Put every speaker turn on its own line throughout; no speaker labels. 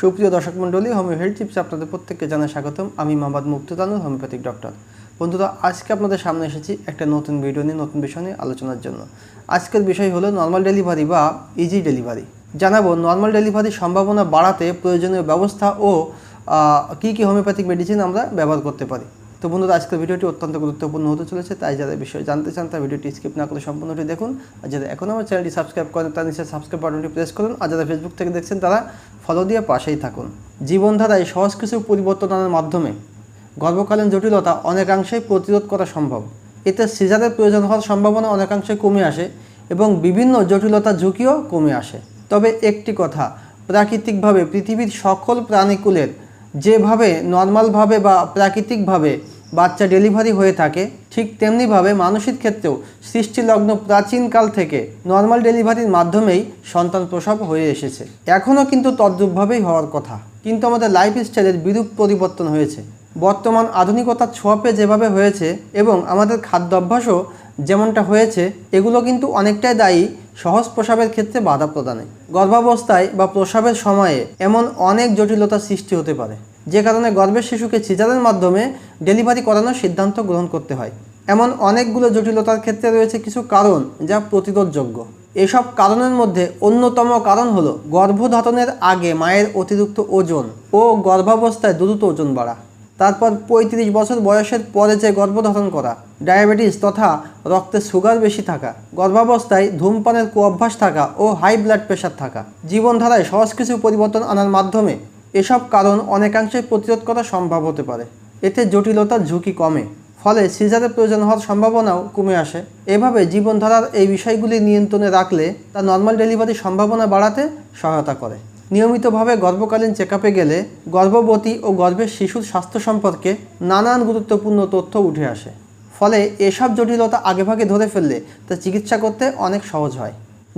সুপ্রিয় দর্শক মণ্ডলী হোমিও হেলথ টিপস আপনাদের প্রত্যেককে জানাই স্বাগতম। আমি মোহাম্মদ মুক্তদানুর হোমিওপ্যাথিক ডক্টর। বন্ধুরা, আজকে আপনাদের সামনে এসেছি একটা নতুন ভিডিও নিয়ে, নতুন বিষয় নিয়ে আলোচনার জন্য। আজকের বিষয় হলো নর্মাল ডেলিভারি বা ইজি ডেলিভারি জানাব নর্মাল ডেলিভারির সম্ভাবনা বাড়াতে প্রয়োজনীয় ব্যবস্থা ও কী কী হোমিওপ্যাথিক মেডিসিন আমরা ব্যবহার করতে পারি। তো বন্ধুরা, আজকের ভিডিওটি অত্যন্ত গুরুত্বপূর্ণ হতে চলেছে, তাই যারা বিষয়ে জানতে চান তার ভিডিওটি স্কিপ না করে সম্পূর্ণটি দেখুন। আর যারা এখন আমার চ্যানেলটি সাবস্ক্রাইব করেন তার নিচে সাবস্ক্রাইব বাটনটি প্রেস করুন। আর যারা ফেসবুক থেকে দেখছেন, তারা ফলো দিয়ে পাশেই থাকুন। জীবনধারায় সহজ কিছু পরিবর্তন আনার মাধ্যমে গর্ভকালীন জটিলতা অনেকাংশেই প্রতিরোধ করা সম্ভব। এতে সিজারের প্রয়োজন হওয়ার সম্ভাবনা অনেকাংশে কমে আসে এবং বিভিন্ন জটিলতা ঝুঁকিও কমে আসে। তবে একটি কথা, প্রাকৃতিকভাবে পৃথিবীর সকল প্রাণীকুলের যেভাবে নর্মালভাবে বা প্রাকৃতিকভাবে বাচ্চা ডেলিভারি হয়ে থাকে, ঠিক তেমনিভাবে মানুষের ক্ষেত্রেও সৃষ্টিলগ্ন প্রাচীনকাল থেকে নর্মাল ডেলিভারির মাধ্যমেই সন্তান প্রসব হয়ে এসেছে। এখনও কিন্তু তদ্রূপভাবেই হওয়ার কথা। কিন্তু আমাদের লাইফ স্টাইলের বিরূপ পরিবর্তন হয়েছে। বর্তমান আধুনিকতার ছোঁয়াপে যেভাবে হয়েছে এবং আমাদের খাদ্যাভ্যাসও যেমনটা হয়েছে, এগুলো কিন্তু অনেকটাই দায়ী সহজ প্রসাবের ক্ষেত্রে বাধা প্রদানে। গর্ভাবস্থায় বা প্রসাবের সময়ে এমন অনেক জটিলতার সৃষ্টি হতে পারে। যে কারণে গর্ভের শিশুকে সিজারের মাধ্যমে ডেলিভারি করানোর সিদ্ধান্ত গ্রহণ করতে হয়। এমন অনেকগুলো জটিলতার ক্ষেত্রে রয়েছে কিছু কারণ যা প্রতিরোধযোগ্য। এসব কারণের মধ্যে অন্যতম কারণ হলো গর্ভধারণের আগে মায়ের অতিরিক্ত ওজন ও গর্ভাবস্থায় দ্রুত ওজন বাড়া। তারপর পঁয়ত্রিশ বছর বয়সের পরে যে গর্ভধারণ করা, ডায়াবেটিস তথা রক্তে সুগার বেশি থাকা, গর্ভাবস্থায় ধূমপানের কুঅভ্যাস থাকা ও হাই ব্লাড প্রেশার থাকা। জীবনধারায় সহজ কিছু পরিবর্তন আনার মাধ্যমে এসব কারণ অনেকাংশে প্রতিরোধ করা সম্ভব হতে পারে। এতে জটিলতার ঝুঁকি কমে, ফলে সিজারের প্রয়োজন হওয়ার সম্ভাবনাও কমে আসে। এভাবে জীবনধারার এই বিষয়গুলি নিয়ন্ত্রণে রাখলে তা নর্মাল ডেলিভারির সম্ভাবনা বাড়াতে সহায়তা করে। নিয়মিতভাবে গর্ভকালীন চেক গেলে গর্ভবতী ও গর্ভের শিশুর স্বাস্থ্য সম্পর্কে নানান গুরুত্বপূর্ণ তথ্য উঠে আসে। ফলে এসব জটিলতা আগেভাগে ধরে ফেললে তা চিকিৎসা করতে অনেক সহজ হয়।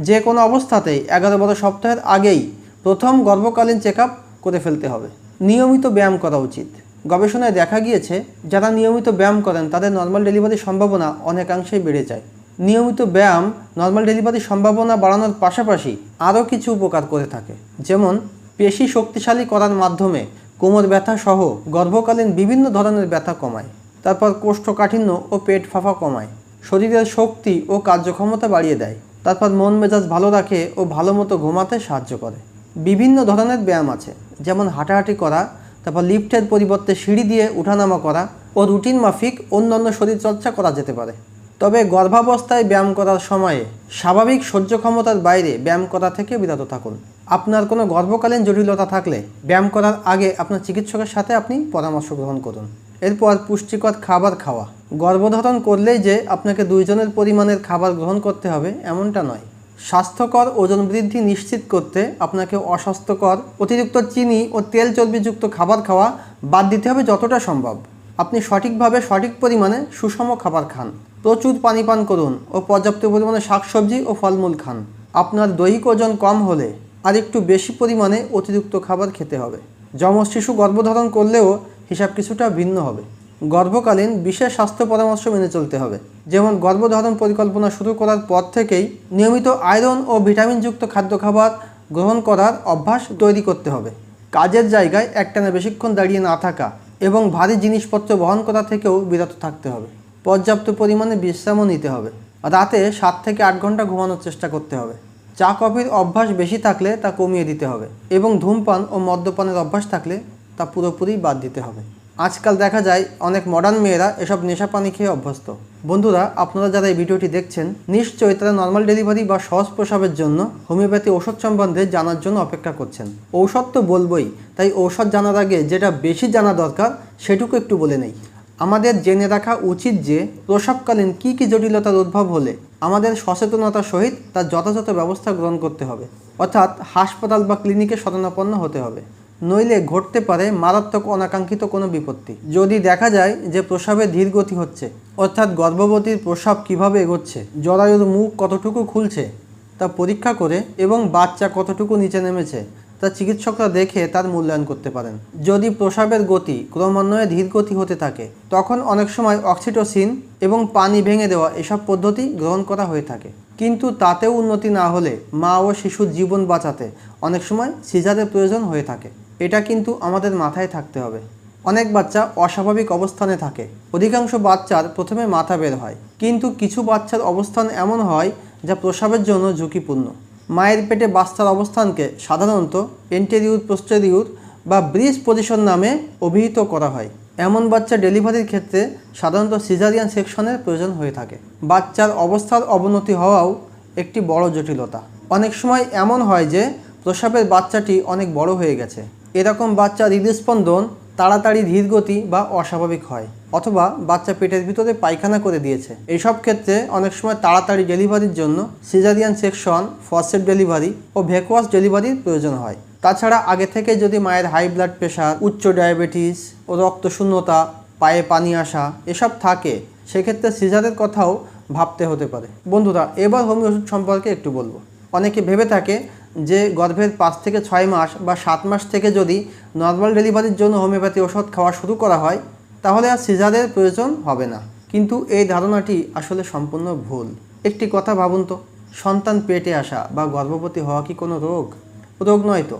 যে কোনো অবস্থাতেই এগারো বারো সপ্তাহের আগেই প্রথম গর্ভকালীন চেক করে ফেলতে হবে। নিয়মিত ব্যায়াম করা উচিত। গবেষণায় দেখা গিয়েছে, যারা নিয়মিত ব্যায়াম করেন, তাদের নর্মাল ডেলিভারির সম্ভাবনা অনেকাংশেই বেড়ে যায়। নিয়মিত ব্যায়াম নর্মাল ডেলিভারির সম্ভাবনা বাড়ানোর পাশাপাশি আরও কিছু উপকার করে থাকে। যেমন, পেশি শক্তিশালী করার মাধ্যমে কোমর ব্যথা সহ গর্ভকালীন বিভিন্ন ধরনের ব্যথা কমায়। তারপর কোষ্ঠকাঠিন্য ও পেট ফাঁপা কমায়। শরীরের শক্তি ও কার্যক্ষমতা বাড়িয়ে দেয়। তারপর মন মেজাজ ভালো রাখে ও ভালো মতো ঘুমাতে সাহায্য করে। বিভিন্ন ধরনের ব্যায়াম আছে। যেমন হাঁটাহাঁটি করা, তারপর লিফটের পরিবর্তে সিঁড়ি দিয়ে উঠানামা করা ও রুটিন মাফিক অন্যান্য শরীরচর্চা করা যেতে পারে। তবে গর্ভাবস্থায় ব্যায়াম করার সময়ে স্বাভাবিক সহ্য ক্ষমতার বাইরে ব্যায়াম করা থেকে বিরত থাকুন। আপনার কোনো গর্ভকালীন জটিলতা থাকলে ব্যায়াম করার আগে আপনার চিকিৎসকের সাথে আপনি পরামর্শ গ্রহণ করুন। এরপর পুষ্টিকর খাবার খাওয়া। গর্ভধারণ করলেই যে আপনাকে দুইজনের পরিমাণের খাবার গ্রহণ করতে হবে এমনটা নয়। স্বাস্থ্যকর ওজন বৃদ্ধি নিশ্চিত করতে আপনাকে অস্বাস্থ্যকর, অতিরিক্ত চিনি ও তেল চর্বিযুক্ত খাবার খাওয়া বাদ দিতে হবে যতটা সম্ভব। আপনি সঠিকভাবে সঠিক পরিমাণে সুষম খাবার খান। প্রচুর পানি পান করুন ও পর্যাপ্ত পরিমাণে শাকসবজি ও ফলমূল খান। আপনার দৈহিক ওজন কম হলে আর একটু বেশি পরিমাণে অতিরিক্ত খাবার খেতে হবে। যমজ শিশু গর্ভধারণ করলেও হিসাব কিছুটা ভিন্ন হবে। গর্ভকালীন বিশেষ স্বাস্থ্য পরামর্শ মেনে চলতে হবে। যেমন গর্ভধারণ পরিকল্পনা শুরু করার পর থেকেই নিয়মিত আয়রন ও ভিটামিনযুক্ত খাদ্য খাবার গ্রহণ করার অভ্যাস তৈরি করতে হবে। কাজের জায়গায় একটানা বেশিক্ষণ দাঁড়িয়ে না থাকা এবং ভারী জিনিসপত্র বহন করা থেকেও বিরত থাকতে হবে। পর্যাপ্ত পরিমাণে বিশ্রামও নিতে হবে। রাতে সাত থেকে আট ঘণ্টা ঘুমানোর চেষ্টা করতে হবে। চা, কফির অভ্যাস বেশি থাকলে তা কমিয়ে দিতে হবে এবং ধূমপান ও মদ্যপানের অভ্যাস থাকলে তা পুরোপুরি বাদ দিতে হবে। আজকাল দেখা যায় অনেক মডার্ন মেয়েরা এসব নেশা পানি খেয়ে অভ্যস্ত। বন্ধুরা, আপনারা যারা এই ভিডিওটি দেখছেন, নিশ্চয়ই তারা নর্মাল ডেলিভারি বা সহজ প্রসাবের জন্য হোমিওপ্যাথি ঔষধ সম্বন্ধে জানার জন্য অপেক্ষা করছেন। ঔষধ তো বলবই, তাই ঔষধ জানার আগে যেটা বেশি জানা দরকার, সেটুকু একটু বলে নেই। আমাদের জেনে রাখা উচিত যে, প্রসবকালীন কী কী জটিলতার উদ্ভব হলে আমাদের সচেতনতার সহিত তার যথাযথ ব্যবস্থা গ্রহণ করতে হবে। অর্থাৎ হাসপাতাল বা ক্লিনিকে শরণাপন্ন হতে হবে। নইলে ঘটতে পারে মারাত্মক অনাকাঙ্ক্ষিত কোনো বিপত্তি। যদি দেখা যায় যে প্রসাবে ধীর গতি হচ্ছে, অর্থাৎ গর্ভবতীর প্রসাব কীভাবে এগোচ্ছে, জরায়ুর মুখ কতটুকু খুলছে, তা পরীক্ষা করে এবং বাচ্চা কতটুকু নিচে নেমেছে, তা চিকিৎসকরা দেখে তার মূল্যায়ন করতে পারেন। যদি প্রসাবের গতি ক্রমান্বয়ে ধীর গতি হতে থাকে, তখন অনেক সময় অক্সিটোসিন এবং পানি ভেঙে দেওয়া এসব পদ্ধতি গ্রহণ করা হয়ে থাকে। কিন্তু তাতেও উন্নতি না হলে মা ও শিশুর জীবন বাঁচাতে অনেক সময় সিজারের প্রয়োজন হয়ে থাকে। এটা কিন্তু আমাদের মাথায় থাকতে হবে। অনেক বাচ্চা অস্বাভাবিক অবস্থানে থাকে। অধিকাংশ বাচ্চার প্রথমে মাথা বের হয়। কিন্তু কিছু বাচ্চার অবস্থান এমন হয় যা প্রসাবের জন্য ঝুঁকিপূর্ণ। মায়ের পেটে বাচ্চার অবস্থানকে সাধারণত এন্টেরিউর পোস্টেরিউর বা ব্রিজ পজিশন নামে অভিহিত করা হয়। এমন বাচ্চা ডেলিভারির ক্ষেত্রে সাধারণত সিজারিয়ান সেকশনের প্রয়োজন হয়ে থাকে। বাচ্চার অবস্থার অবনতি হওয়াও একটি বড় জটিলতা। অনেক সময় এমন হয় যে প্রসাবের বাচ্চাটি অনেক বড় হয়ে গেছে। এরকম বাচ্চার হৃদস্পন্দন, তাড়াতাড়ি ধীরগতি বা অস্বাভাবিক হয়, অথবা বাচ্চা পেটের ভিতরে পায়খানা করে দিয়েছে। এইসব ক্ষেত্রে অনেক সময় তাড়াতাড়ি ডেলিভারির জন্য সিজারিয়ান সেকশন, ফসেট ডেলিভারি ও ভেকোয়াস ডেলিভারির প্রয়োজন হয়। তাছাড়া আগে থেকে যদি মায়ের হাই ব্লাড প্রেশার, উচ্চ ডায়াবেটিস ও রক্তশূন্যতা পায়ে পানি আসা এসব থাকে, সেক্ষেত্রে সিজারের কথাও ভাবতে হতে পারে। বন্ধুরা, এবার হোমিও ওষুধ সম্পর্কে একটু বলব। অনেকে ভেবে থাকে যে গর্ভের পাঁচ থেকে ছয় মাস বা সাত মাস থেকে যদি নর্মাল ডেলিভারির জন্য হোমিওপ্যাথি ওষুধ খাওয়া শুরু করা হয়, তাহলে আর সিজারের প্রয়োজন হবে না। কিন্তু এই ধারণাটি আসলে সম্পূর্ণ ভুল। একটি কথা ভাবুন তো, সন্তান পেটে আসা বা গর্ভবতী হওয়া কি কোনো রোগ? রোগ নয় তো।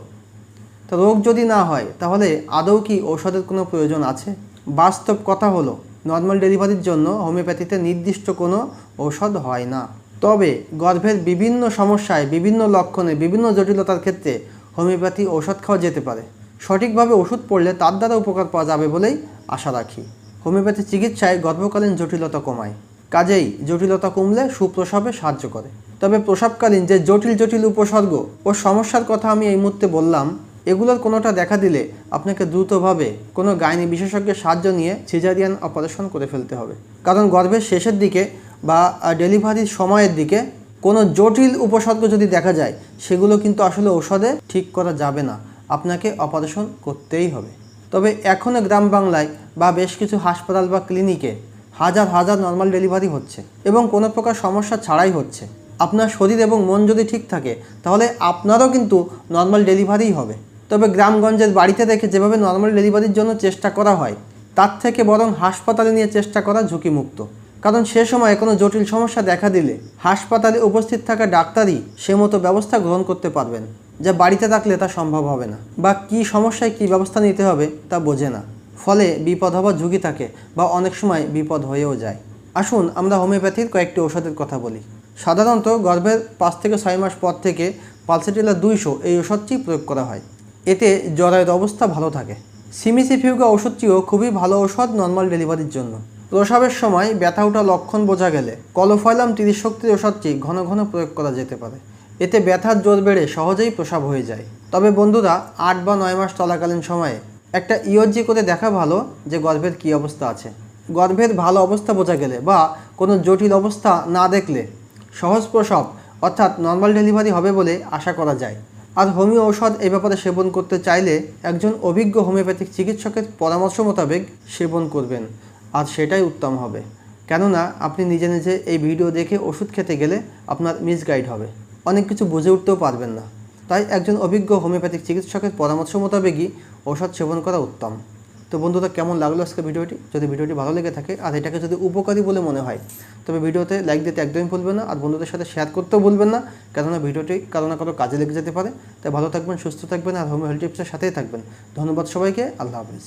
তো রোগ যদি না হয়, তাহলে আদৌ কি ঔষধের কোনো প্রয়োজন আছে? বাস্তব কথা হলো নর্মাল ডেলিভারির জন্য হোমিওপ্যাথিতে নির্দিষ্ট কোনো ঔষধ হয় না। তবে গর্ভের বিভিন্ন সমস্যায়, বিভিন্ন লক্ষণে, বিভিন্ন জটিলতার ক্ষেত্রে হোমিওপ্যাথি ওষুধ খাওয়া যেতে পারে। সঠিকভাবে ওষুধ পড়লে তার দ্বারা উপকার পাওয়া যাবে বলেই আশা রাখি। হোমিওপ্যাথি চিকিৎসায় গর্ভকালীন জটিলতা কমায়। কাজেই জটিলতা কমলে সুপ্রসবে সাহায্য করে। তবে প্রসবকালীন যে জটিল জটিল উপসর্গ ও সমস্যার কথা আমি এই মুহূর্তে বললাম, এগুলোর কোনোটা দেখা দিলে আপনাকে দ্রুতভাবে কোনো গাইনি বিশেষজ্ঞের সাহায্য নিয়ে সিজারিয়ান অপারেশন করে ফেলতে হবে। কারণ গর্ভের শেষের দিকে বা ডেলিভারির সময়ের দিকে কোনো জটিল উপসর্গ যদি দেখা যায়, সেগুলো কিন্তু আসলে ঔষধে ঠিক করা যাবে না। আপনাকে অপারেশন করতেই হবে। তবে এখনও গ্রাম বাংলায় বা বেশ কিছু হাসপাতাল বা ক্লিনিকে হাজার হাজার নর্মাল ডেলিভারি হচ্ছে এবং কোনো প্রকার সমস্যা ছাড়াই হচ্ছে। আপনার শরীর এবং মন যদি ঠিক থাকে, তাহলে আপনারও কিন্তু নর্মাল ডেলিভারিই হবে। তবে গ্রামগঞ্জের বাড়িতে রেখে যেভাবে নর্মাল ডেলিভারির জন্য চেষ্টা করা হয়, তার থেকে বরং হাসপাতালে নিয়ে চেষ্টা করা ঝুঁকিমুক্ত। কারণ সে সময় কোনো জটিল সমস্যা দেখা দিলে হাসপাতালে উপস্থিত থাকা ডাক্তারই সে মতো ব্যবস্থা গ্রহণ করতে পারবেন, যা বাড়িতে থাকলে তা সম্ভব হবে না। বা কী সমস্যায় কী ব্যবস্থা নিতে হবে তা বোঝে না। ফলে বিপদ হওয়ার ঝুঁকি থাকে বা অনেক সময় বিপদ হয়েও যায়। আসুন আমরা হোমিওপ্যাথির কয়েকটি ওষুধের কথা বলি। সাধারণত গর্ভের পাঁচ থেকে ছয় মাস পর থেকে পালসেটিলা দুইশো এই ওষুধটি প্রয়োগ করা হয়। এতে জরায়ের অবস্থা ভালো থাকে। সিমিসিফিউগা ওষুধটিও খুবই ভালো ওষুধ নর্মাল ডেলিভারির জন্য। প্রসবের সময় ব্যথা ওঠা লক্ষণ বোঝা গেলে কলোফয়লাম তিরিশ শক্তির ওষুধটি ঘন ঘন প্রয়োগ করা যেতে পারে। এতে ব্যথার জোর বেড়ে সহজেই প্রসাব হয়ে যায়। তবে বন্ধুরা, আট বা নয় মাস চলাকালীন সময়ে একটা ইওজি করে দেখা ভালো যে গর্ভের কী অবস্থা আছে। গর্ভের ভালো অবস্থা বোঝা গেলে বা কোনো জটিল অবস্থা না দেখলে সহজ প্রসব অর্থাৎ নর্মাল ডেলিভারি হবে বলে আশা করা যায়। আর হোমিও ঔষধ এই ব্যাপারে সেবন করতে চাইলে একজন অভিজ্ঞ হোমিওপ্যাথিক চিকিৎসকের পরামর্শ মোতাবেক সেবন করবেন। আর সেটাই উত্তম হবে। কেননা, আপনি নিজে নিজে এই ভিডিও দেখে ওষুধ খেতে গেলে আপনার মিসগাইড হবে। অনেক কিছু বুঝে উঠতেও পারবেন না। তাই একজন অভিজ্ঞ হোমিওপ্যাথিক চিকিৎসকের পরামর্শ মোতাবেকই ঔষধ সেবন করা উত্তম। তো বন্ধুরা, কেমন লাগল আজকে ভিডিওটি? যদি ভিডিওটি ভালো লেগে থাকে আর এটাকে যদি উপকারী বলে মনে হয়, তবে ভিডিওতে লাইক দিতে একদমই ভুলবেন না আর বন্ধুদের সাথে শেয়ার করতেও ভুলবেন না, কেননা ভিডিওটি কারও না কারও কাজে লেগে যেতে পারে। তাই ভালো থাকবেন, সুস্থ থাকবেন আর হোমিও হেলথ টিপসের সাথেই থাকবেন। ধন্যবাদ সবাইকে, আল্লাহ হাফিজ।